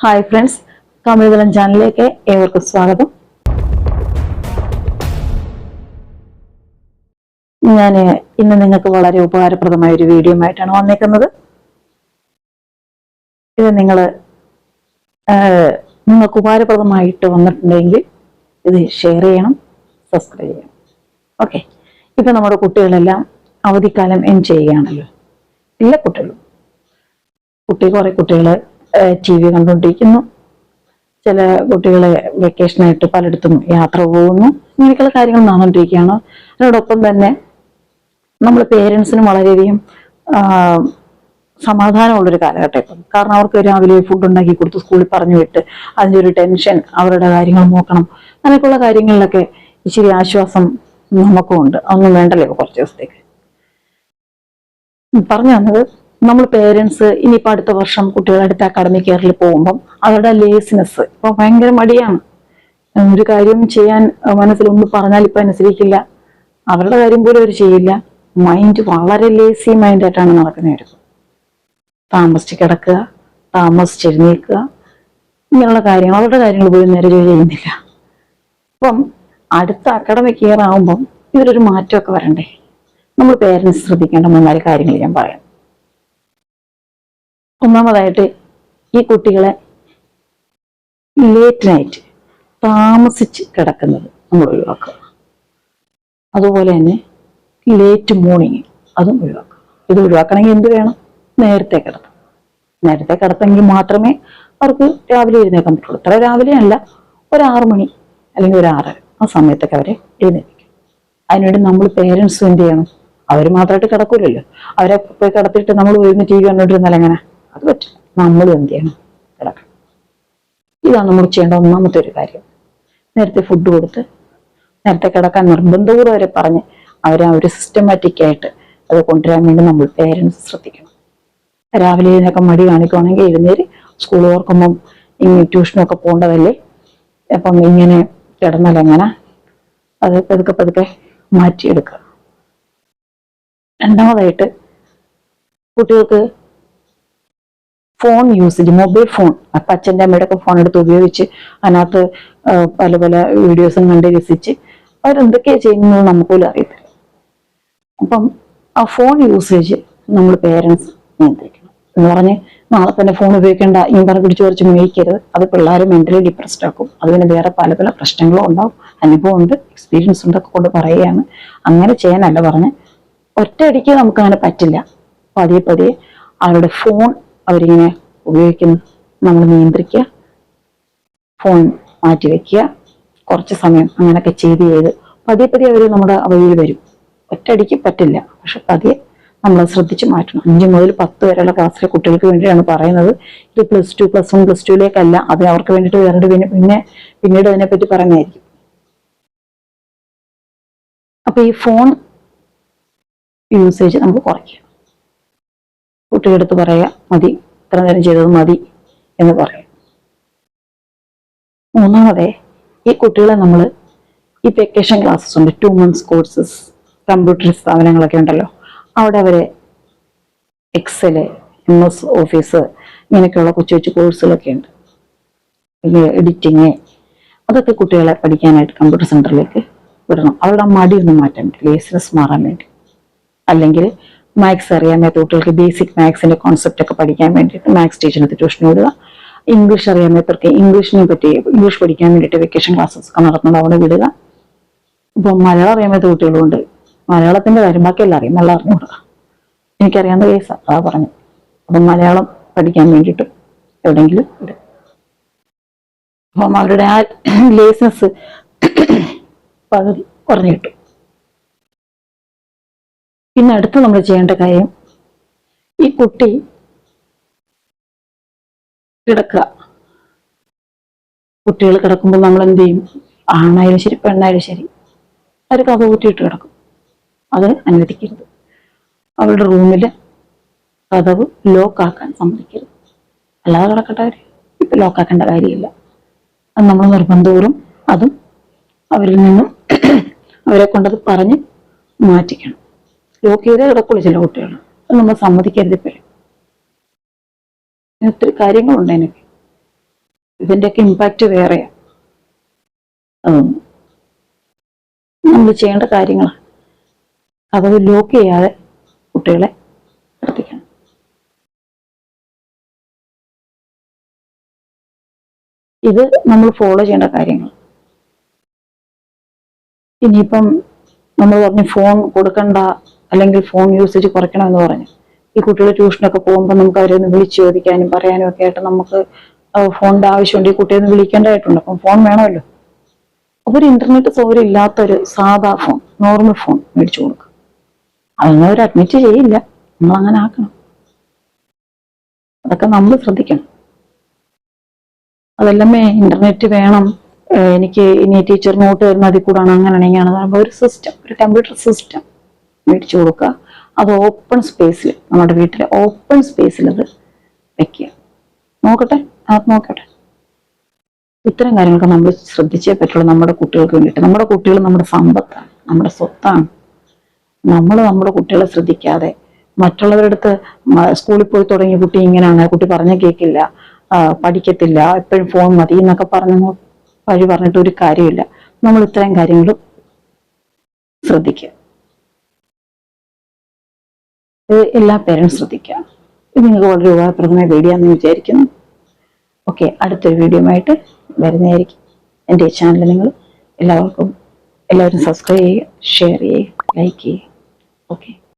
Hi friends കമലതലം ചാനലിലേക്ക് ഏവർക്കും സ്വാഗതം. ഞാൻ ഇന്ന് നിങ്ങൾക്ക് വളരെ ഉപകാരപ്രദമായ ഒരു വീഡിയോ ആയിട്ടാണ് വന്നേക്കുന്നത് ഇത് നിങ്ങൾ നിങ്ങൾക്ക് ഉപകാരപ്രദമായിട്ട് വന്നിട്ടുണ്ടെങ്കിൽ ഇത് ഷെയർ ചെയ്യണം സബ്സ്ക്രൈബ് ചെയ്യണം. ഓക്കെ ഇപ്പം നമ്മുടെ കുട്ടികളെല്ലാം അവധിക്കാലം എൻജോയ് ചെയ്യുകയാണല്ലോ. എല്ലാ കുട്ടികളും. കുട്ടി കുറെ കുട്ടികൾ ടി വി കണ്ടുകൊണ്ടിരിക്കുന്നു ചില കുട്ടികളെ വെക്കേഷനായിട്ട് പലയിടത്തും യാത്ര പോകുന്നു. ഇങ്ങനെയൊക്കെയുള്ള കാര്യങ്ങൾ നടന്നുകൊണ്ടിരിക്കുകയാണ് അതിനോടൊപ്പം തന്നെ നമ്മൾ പേരൻസിനും വളരെയധികം സമാധാനമുള്ളൊരു കാലഘട്ടം കാരണം അവർക്ക് രാവിലെ ഫുഡ് ഉണ്ടാക്കി കൊടുത്ത് സ്കൂളിൽ പറഞ്ഞു വിട്ട് അതിന്റെ ഒരു ടെൻഷൻ അവരുടെ കാര്യങ്ങൾ നോക്കണം. അങ്ങനെയൊക്കെയുള്ള കാര്യങ്ങളിലൊക്കെ ഇച്ചിരി ആശ്വാസം നമുക്കും ഉണ്ട് അതൊന്നും വേണ്ടല്ലോ കുറച്ച് ദിവസത്തേക്ക്. പറഞ്ഞു തന്നത് നമ്മൾ പേരൻസ് ഇനിയിപ്പോൾ അടുത്ത വർഷം കുട്ടികളുടെ അടുത്ത അക്കാഡമിക് കെയറിൽ പോകുമ്പം അവരുടെ ലേസിനെസ് ഇപ്പൊ ഭയങ്കര മടിയാണ്. ഒരു കാര്യം ചെയ്യാൻ മനസ്സിൽ ഒന്ന് പറഞ്ഞാൽ ഇപ്പൊ അനുസരിക്കില്ല. അവരുടെ കാര്യം പോലും അവർ ചെയ്യില്ല. മൈൻഡ് വളരെ ലേസി മൈൻഡായിട്ടാണ് നടക്കുന്നത്. താമസിച്ച് കിടക്കുക താമസിച്ചെഴുന്നേൽക്കുക ഇങ്ങനെയുള്ള കാര്യങ്ങൾ അവരുടെ കാര്യങ്ങൾ പോലും നേരെ ചെയ്യുന്നില്ല. അപ്പം അടുത്ത അക്കാഡമിക് ഇയർ ആകുമ്പം ഇതിലൊരു മാറ്റമൊക്കെ വരണ്ടേ? നമ്മൾ പേരൻസ് ശ്രദ്ധിക്കേണ്ട മൂന്നാൽ കാര്യങ്ങൾ ഞാൻ പറയാം. ഒന്നാമതായിട്ട് ഈ കുട്ടികളെ ലേറ്റ് നൈറ്റ് താമസിച്ച് കിടക്കുന്നത് നമ്മൾ ഒഴിവാക്കുക. അതുപോലെ തന്നെ ലേറ്റ് മോർണിംഗ് അതും ഒഴിവാക്കുക. ഇത് ഒഴിവാക്കണമെങ്കിൽ എന്ത് വേണം? നേരത്തെ കിടത്തണം. നേരത്തെ കിടത്തെങ്കിൽ മാത്രമേ അവർക്ക് രാവിലെ എഴുന്നേക്കാൻ പറ്റുള്ളൂ. ഇത്ര രാവിലെ അല്ല ഒരു മണി അല്ലെങ്കിൽ ഒരു ആറര ആ സമയത്തൊക്കെ അവരെ എഴുന്നേൽപ്പിക്കും. അതിനുവേണ്ടി നമ്മൾ പേരൻസ് എന്ത് ചെയ്യണം? അവർ മാത്രമായിട്ട് കിടക്കൂലല്ലോ. അവരെ പോയി കിടത്തിയിട്ട് നമ്മൾ പോയിരുന്ന് ടി വി കണ്ടോണ്ടിരുന്നാൽ എങ്ങനെ? അത് പറ്റില്ല. നമ്മൾ എന്ത് ചെയ്യണം? കിടക്കണം. ഇതാണ് നമ്മൾ ചെയ്യേണ്ട ഒന്നാമത്തെ ഒരു കാര്യം. നേരത്തെ ഫുഡ് കൊടുത്ത് നേരത്തെ കിടക്കാൻ നിർബന്ധപൂർവം വരെ പറഞ്ഞ് അവരെ ആ ഒരു സിസ്റ്റമാറ്റിക് ആയിട്ട് അത് കൊണ്ടുവരാൻ വേണ്ടി നമ്മൾ പേരൻസ് ശ്രദ്ധിക്കണം. രാവിലെ ഇതിനൊക്കെ മടി കാണിക്കുവാണെങ്കിൽ എഴുന്നേര് സ്കൂൾ ഓർക്കുമ്പം ഇങ്ങനെ ട്യൂഷനൊക്കെ പോകേണ്ടതല്ലേ? അപ്പം ഇങ്ങനെ കിടന്നാൽ എങ്ങനെ? അത് പതുക്കെ പതുക്കെ മാറ്റിയെടുക്കുക. രണ്ടാമതായിട്ട് കുട്ടികൾക്ക് ഫോൺ യൂസേജ് മൊബൈൽ ഫോൺ അപ്പൊ അച്ഛന്റെ അമ്മയുടെ ഒക്കെ ഫോൺ എടുത്ത് ഉപയോഗിച്ച് അതിനകത്ത് പല പല വീഡിയോസും കണ്ട് രസിച്ച് അവരെന്തൊക്കെയാ ചെയ്യുന്നത് നമുക്ക് പോലും അറിയത്തില്ല. അപ്പം ആ ഫോൺ യൂസേജ് നമ്മൾ പേരൻസ് നിയന്ത്രിക്കണം. എന്ന് പറഞ്ഞ് നാളെ തന്നെ ഫോൺ ഉപയോഗിക്കേണ്ട ഇങ്ങനെ പിടിച്ചു കുറച്ച് മേടിക്കരുത്. അത് പിള്ളേർ മെന്റലി ഡിപ്രസ്ഡ് ആക്കും. അതിന് വേറെ പല പല പ്രശ്നങ്ങളും ഉണ്ടാവും. അനുഭവം ഉണ്ട് എക്സ്പീരിയൻസ് ഉണ്ടൊക്കെ കൊണ്ട് പറയുകയാണ്. അങ്ങനെ ചെയ്യാനല്ല പറഞ്ഞ് ഒറ്റയടിക്ക് നമുക്ക് അങ്ങനെ പറ്റില്ല. പതിയെ പതിയെ അവരുടെ ഫോൺ അവരിങ്ങനെ ഉപയോഗിക്കുന്നു. നമ്മൾ നിയന്ത്രിക്കുക ഫോൺ മാറ്റി വെക്കുക കുറച്ച് സമയം അങ്ങനെയൊക്കെ ചെയ്ത് ചെയ്ത് പതിയെ പതിയെ അവർ നമ്മുടെ അവയിൽ വരും. ഒറ്റയടിക്ക് പറ്റില്ല. പക്ഷെ പതിയെ നമ്മൾ ശ്രദ്ധിച്ച് മാറ്റണം. അഞ്ച് മുതൽ പത്ത് വരെയുള്ള ക്ലാസ്സിലെ കുട്ടികൾക്ക് വേണ്ടിയാണ് പറയുന്നത്. ഇത് plus two plus one plus ടുവിലേക്കല്ല അത് അവർക്ക് വേണ്ടിയിട്ട് വേറെ പിന്നെ പിന്നെ പിന്നീട് അതിനെപ്പറ്റി പറയുന്നതായിരിക്കും. അപ്പൊ ഈ ഫോൺ യൂസേജ് നമുക്ക് കുറയ്ക്കുക കുട്ടിയുടെ അടുത്ത് പറയാ മതി. ഇത്ര നേരം ചെയ്തത് മതി എന്ന് പറയാം. മൂന്നാമതെ ഈ കുട്ടികളെ നമ്മൾ ഈ വെക്കേഷൻ ക്ലാസ്സസ് ഉണ്ട്. ടു മന്ത്സ് കോഴ്സസ് കമ്പ്യൂട്ടർ സ്ഥാപനങ്ങളൊക്കെ ഉണ്ടല്ലോ. അവിടെ അവരെ എക്സൽ എം എസ് ഓഫീസ് ഇങ്ങനെയൊക്കെയുള്ള കൊച്ചു കൊച്ചു കോഴ്സുകളൊക്കെ ഉണ്ട്. എഡിറ്റിങ് അതൊക്കെ കുട്ടികളെ പഠിക്കാനായിട്ട് കമ്പ്യൂട്ടർ സെന്ററിലേക്ക് വിടണം. അവരുടെ ആ മടി ഒന്ന് മാറ്റാൻ വേണ്ടി ലേസിനെസ് മാറാൻ വേണ്ടി. അല്ലെങ്കിൽ മാത്സ് അറിയാൻ മേത്ത കുട്ടികൾക്ക് ബേസിക് മാത്സിന്റെ കോൺസെപ്റ്റ് ഒക്കെ പഠിക്കാൻ വേണ്ടിയിട്ട് മാത്സ് ടീച്ചറിനടുത്ത് ട്യൂഷൻ വിടുക ഇംഗ്ലീഷ് അറിയാൻ മേത്തവർക്ക് ഇംഗ്ലീഷിനെ പറ്റി ഇംഗ്ലീഷ് പഠിക്കാൻ വേണ്ടിയിട്ട് വെക്കേഷൻ ക്ലാസ്സസ് ഒക്കെ നടത്തുന്നത് അവിടെ വിടുക. ഇപ്പൊ മലയാളം അറിയാൻ മേത്ത കുട്ടികളുണ്ട് മലയാളത്തിന്റെ കാര്യം ബാക്കിയെല്ലാം അറിയാം. നല്ല അറിഞ്ഞുകൂടുക എനിക്കറിയാവുന്ന കേസാണ് അതാ പറഞ്ഞു അപ്പം മലയാളം പഠിക്കാൻ വേണ്ടിയിട്ട് എവിടെയെങ്കിലും വിടുക അപ്പം അവരുടെ ആ ലേസ്നെസ് പകുതി കുറഞ്ഞു കിട്ടും. പിന്നെ അടുത്ത് നമ്മൾ ചെയ്യേണ്ട കാര്യം ഈ കുട്ടി കിടക്കുക. കുട്ടികൾ കിടക്കുമ്പോൾ നമ്മൾ എന്ത് ചെയ്യും? ആണായാലും ശരി പെണ്ണായാലും ശരി അവർ കഥ കൂട്ടിയിട്ട് കിടക്കും. അത് അനുവദിക്കരുത്. അവളുടെ റൂമിൽ കഥവ് ലോക്കാക്കാൻ സമ്മതിക്കരുത്. അല്ലാതെ കിടക്കട്ടെ അവർ ലോക്ക് ലോക്കാക്കേണ്ട കാര്യമില്ല. അത് നമ്മൾ നിർബന്ധപൂർവം അതും അവരിൽ നിന്നും അവരെ കൊണ്ടത് പറഞ്ഞ് മാറ്റിക്കണം. ലോക്ക് ചെയ്തേ കിടക്കുള്ളൂ ചില കുട്ടികൾ അത് നമ്മൾ സമ്മതിക്കരുത് ഇപ്പോഴും. ഒത്തിരി കാര്യങ്ങളുണ്ട് എനിക്ക് ഇതിന്റെയൊക്കെ ഇമ്പാക്റ്റ് വേറെയാണ് നമ്മൾ ചെയ്യേണ്ട കാര്യങ്ങളാണ് അത് ലോക്ക് ചെയ്യാതെ കുട്ടികളെ പ്രവർത്തിക്കണം ഇത് നമ്മൾ ഫോളോ ചെയ്യേണ്ട കാര്യങ്ങൾ ഇനിയിപ്പം നമ്മൾ പറഞ്ഞു ഫോൺ കൊടുക്കണ്ട അല്ലെങ്കിൽ ഫോൺ യൂസേജ് കുറയ്ക്കണമെന്ന് പറഞ്ഞു. ഈ കുട്ടികൾ ട്യൂഷനൊക്കെ പോകുമ്പോൾ നമുക്ക് അവരെ ഒന്ന് വിളിച്ചു ചോദിക്കാനും പറയാനും ഒക്കെ ആയിട്ട് നമുക്ക് ഫോണിന്റെ ആവശ്യമുണ്ട്. ഈ കുട്ടിയെ ഒന്ന് വിളിക്കേണ്ടതായിട്ടുണ്ട്. അപ്പം ഫോൺ വേണമല്ലോ. അപ്പോൾ ഒരു ഇന്റർനെറ്റ് സൗകര്യം ഇല്ലാത്തൊരു സാധാ ഫോൺ നോർമൽ ഫോൺ മേടിച്ചു കൊടുക്കുക. അതൊന്നും അവർ അഡ്മിറ്റ് ചെയ്യില്ല. നമ്മൾ അങ്ങനെ ആക്കണം. അതൊക്കെ നമ്മൾ ശ്രദ്ധിക്കണം. അതെല്ലാമേ ഇന്റർനെറ്റ് വേണം. എനിക്ക് ഇനി ടീച്ചർ നോട്ട് തരുന്ന അതിൽ കൂടാണ്. അങ്ങനെയാണ് ഇങ്ങനെയാണ് ഒരു സിസ്റ്റം ഒരു കമ്പ്യൂട്ടർ സിസ്റ്റം മേടിച്ചു കൊടുക്കുക. അത് ഓപ്പൺ സ്പേസിൽ നമ്മുടെ വീട്ടിലെ ഓപ്പൺ സ്പേസിൽ അത് വെക്കുക. നോക്കട്ടെ? അത് നോക്കട്ടെ? ഇത്തരം കാര്യങ്ങളൊക്കെ നമ്മൾ ശ്രദ്ധിച്ചേ പറ്റുള്ളൂ നമ്മുടെ കുട്ടികൾക്ക് വേണ്ടിയിട്ട്. നമ്മുടെ കുട്ടികൾ നമ്മുടെ സമ്പത്താണ് നമ്മുടെ സ്വത്താണ്. നമ്മൾ നമ്മുടെ കുട്ടികളെ ശ്രദ്ധിക്കാതെ മറ്റുള്ളവരുടെ അടുത്ത് സ്കൂളിൽ പോയി തുടങ്ങിയ കുട്ടി ഇങ്ങനെയാണ്. കുട്ടി പറഞ്ഞ കേൾക്കില്ല പഠിക്കത്തില്ല. എപ്പോഴും ഫോൺ മതി എന്നൊക്കെ പറഞ്ഞ വഴി പറഞ്ഞിട്ട് ഒരു കാര്യമില്ല. നമ്മൾ ഇത്തരം കാര്യങ്ങൾ ശ്രദ്ധിക്കുക. ഇത് എല്ലാ പേരും ശ്രദ്ധിക്കുക. ഇത് നിങ്ങൾക്ക് വളരെ ഉപകാരപ്രദമായ വീഡിയോ എന്ന് വിചാരിക്കുന്നു. ഓക്കെ അടുത്തൊരു വീഡിയോ ആയിട്ട് വരുന്നതായിരിക്കും. എന്റെ ചാനൽ നിങ്ങൾ എല്ലാവർക്കും എല്ലാവരും സബ്സ്ക്രൈബ് ചെയ്യുക ഷെയർ ചെയ്യുക ലൈക്ക് ചെയ്യുക. ഓക്കെ